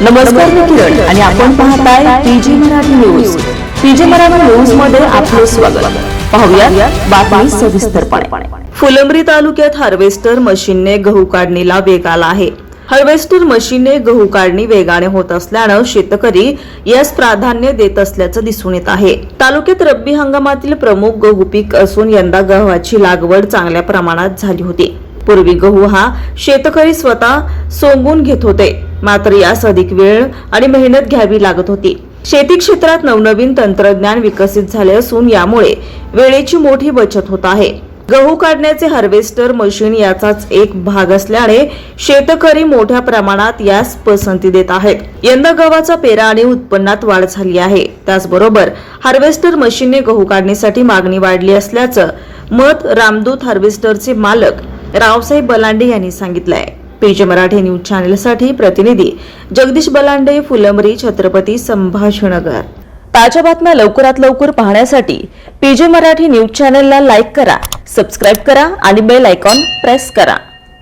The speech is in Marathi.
नमस्कार मी किरण आणि आपण पाहताय PG Marathi news. PG Marathi न्यूजमध्ये आपले स्वागत. पाहूया बातमी सविस्तरपणे. फुलंब्री तालुक्यात हार्वेस्टर मशीनने गहू काढणीला वेग आला आहे. हार्वेस्टर मशीनने गहू काढणी वेगाने होत असल्यानं शेतकरी यास प्राधान्य देत असल्याचं दिसून येत आहे. तालुक्यात रब्बी हंगामातील प्रमुख गहू पीक असून यंदा गव्हाची लागवड चांगल्या प्रमाणात झाली होती. पूर्वी गहू हा शेतकरी स्वतः सोंगून घेत होते. मात्र यास अधिक वेळ आणि मेहनत घ्यावी लागत होती. शेती क्षेत्रात नवनवीन तंत्रज्ञान विकसित झाले असून यामुळे वेळेची मोठी बचत होत आहे. गहू काढण्याचे हार्वेस्टर मशीन याचाच एक भाग असल्याने शेतकरी मोठ्या प्रमाणात यास पसंती देत आहेत. यंदा गव्हाचा पेरा आणि उत्पन्नात वाढ झाली आहे. त्याचबरोबर हार्वेस्टर मशीनने गहू काढण्यासाठी मागणी वाढली असल्याचं मत रामदूत हार्वेस्टरचे मालक रावसाहेब बलांडे यांनी सांगितलंय. पीजे मराठी न्यूज चॅनेलसाठी प्रतिनिधी जगदीश बलांडे फुलंबरी छत्रपती संभाषणगर. ताज्या बातम्या लवकरात लवकर पाहण्यासाठी पीजे मराठी न्यूज चॅनलला लाईक करा सबस्क्राईब करा आणि बेल आयकॉन प्रेस करा.